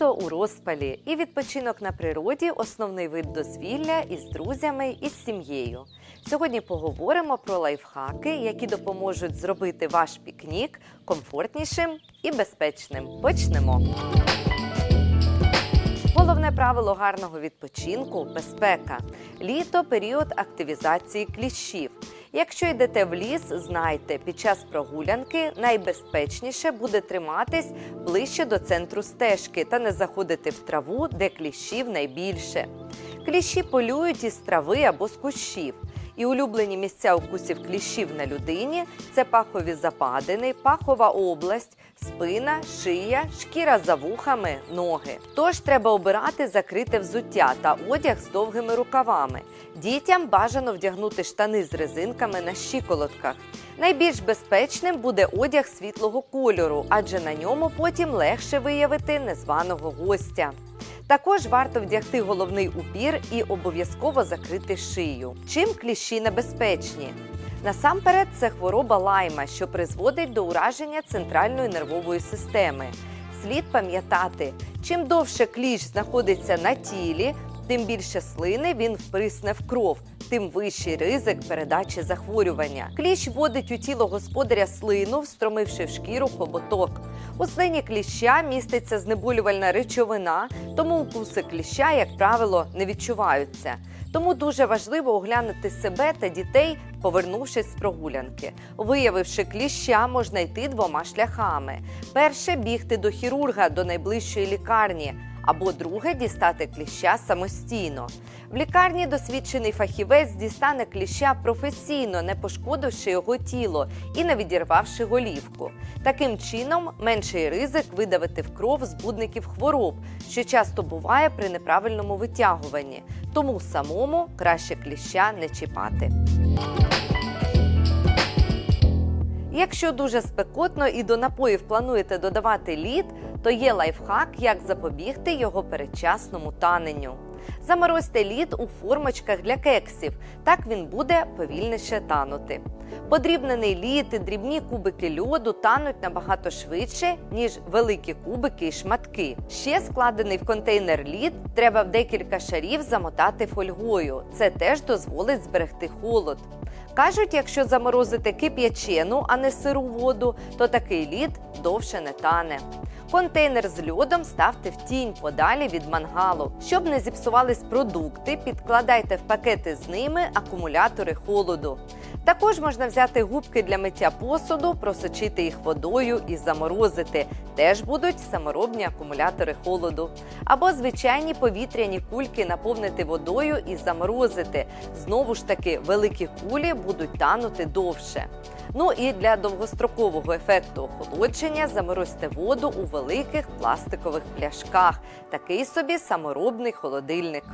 Літо у розпалі і відпочинок на природі основний вид дозвілля із друзями і з сім'єю. Сьогодні поговоримо про лайфхаки, які допоможуть зробити ваш пікнік комфортнішим і безпечним. Почнемо. Головне правило гарного відпочинку безпека. Літо період активізації кліщів. Якщо йдете в ліс, знайте, під час прогулянки найбезпечніше буде триматись ближче до центру стежки та не заходити в траву, де кліщів найбільше. Кліщі полюють із трави або з кущів. І улюблені місця укусів кліщів на людині це пахові западини, пахова область, спина, шия, шкіра за вухами, ноги. Тож треба обирати закрите взуття та одяг з довгими рукавами. Дітям бажано вдягнути штани з резинками на щиколотках. Найбільш безпечним буде одяг світлого кольору, адже на ньому потім легше виявити незваного гостя. Також варто вдягти головний убір і обов'язково закрити шию. Чим кліщі небезпечні? Насамперед, це хвороба лайма, що призводить до ураження центральної нервової системи. Слід пам'ятати, чим довше кліщ знаходиться на тілі, тим більше слини він вприсне в кров, тим вищий ризик передачі захворювання. Кліщ вводить у тіло господаря слину, встромивши в шкіру хоботок. У слині кліща міститься знеболювальна речовина, тому укуси кліща, як правило, не відчуваються. Тому дуже важливо оглянути себе та дітей, повернувшись з прогулянки. Виявивши кліща, можна йти двома шляхами: перше бігти до хірурга до найближчої лікарні. Або друге дістати кліща самостійно. В лікарні досвідчений фахівець дістане кліща професійно, не пошкодивши його тіло і не відірвавши голівку. Таким чином менший ризик видавити в кров збудників хвороб, що часто буває при неправильному витягуванні. Тому самому краще кліща не чіпати. Якщо дуже спекотно і до напоїв плануєте додавати лід, то є лайфхак, як запобігти його передчасному таненню. Заморозьте лід у формочках для кексів, так він буде повільніше танути. Подрібнений лід і дрібні кубики льоду тануть набагато швидше, ніж великі кубики і шматки. Ще складений в контейнер лід треба в декілька шарів замотати фольгою. Це теж дозволить зберегти холод. Кажуть, якщо заморозити кип'ячену, а не сиру воду, то такий лід довше не тане. Контейнер з льодом ставте в тінь подалі від мангалу. Щоб не зіпсувались продукти, підкладайте в пакети з ними акумулятори холоду. Також можна взяти губки для миття посуду, просочити їх водою і заморозити. Теж будуть саморобні акумулятори холоду. Або звичайні повітряні кульки наповнити водою і заморозити. Знову ж таки, великі кулі будуть танути довше. Ну і для довгострокового ефекту охолодження заморозьте воду у великих пластикових пляшках. Такий собі саморобний холодильник.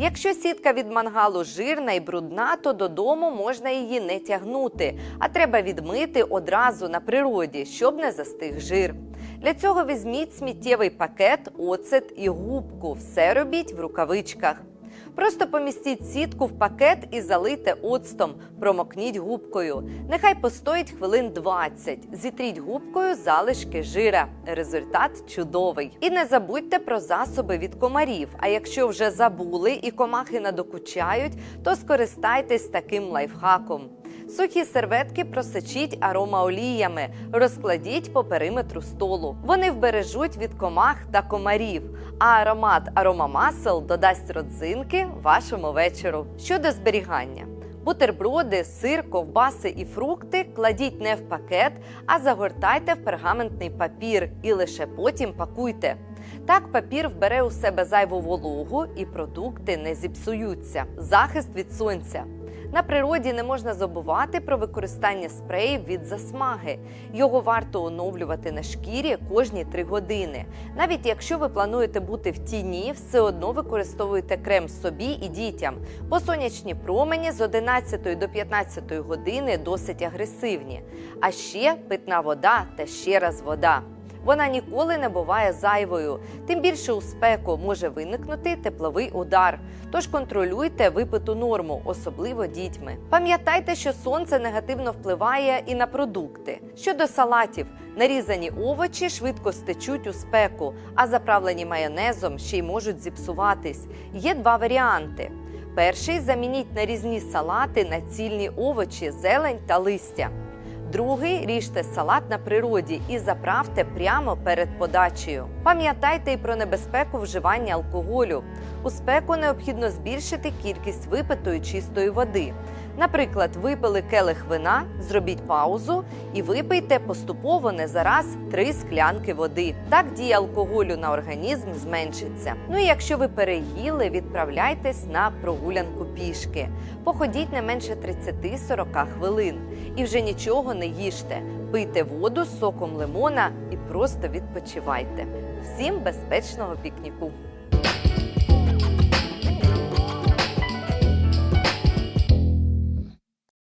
Якщо сітка від мангалу жирна і брудна, то додому можна її не тягнути, а треба відмити одразу на природі, щоб не застиг жир. Для цього візьміть сміттєвий пакет, оцет і губку. Все робіть в рукавичках. Просто помістіть сітку в пакет і залийте оцтом, промокніть губкою. Нехай постоїть хвилин 20. Зітріть губкою залишки жира. Результат чудовий. І не забудьте про засоби від комарів. А якщо вже забули і комахи надокучають, то скористайтесь таким лайфхаком. Сухі серветки просочіть аромаоліями, розкладіть по периметру столу. Вони вбережуть від комах та комарів, а аромат аромамасел додасть родзинки вашому вечору. Щодо зберігання. Бутерброди, сир, ковбаси і фрукти кладіть не в пакет, а загортайте в пергаментний папір і лише потім пакуйте. Так папір вбере у себе зайву вологу і продукти не зіпсуються. Захист від сонця. На природі не можна забувати про використання спреїв від засмаги. Його варто оновлювати на шкірі кожні 3 години. Навіть якщо ви плануєте бути в тіні, все одно використовуйте крем собі і дітям. Бо сонячні промені з 11 до 15 години досить агресивні. А ще питна вода та ще раз вода. Вона ніколи не буває зайвою. Тим більше у спеку може виникнути тепловий удар. Тож контролюйте випиту норму, особливо дітьми. Пам'ятайте, що сонце негативно впливає і на продукти. Щодо салатів, нарізані овочі швидко стечуть у спеку, а заправлені майонезом ще й можуть зіпсуватись. Є два варіанти. Перший замініть нарізні салати на цільні овочі, зелень та листя. Другий ріжте салат на природі і заправте прямо перед подачею. Пам'ятайте і про небезпеку вживання алкоголю. У спеку необхідно збільшити кількість випитої чистої води. Наприклад, випили келих вина, зробіть паузу і випийте поступово не зараз три склянки води. Так дія алкоголю на організм зменшиться. Ну і якщо ви переїли, відправляйтесь на прогулянку пішки. Походіть не менше 30-40 хвилин і вже нічого не їжте. Пийте воду з соком лимона і просто відпочивайте. Всім безпечного пікніку!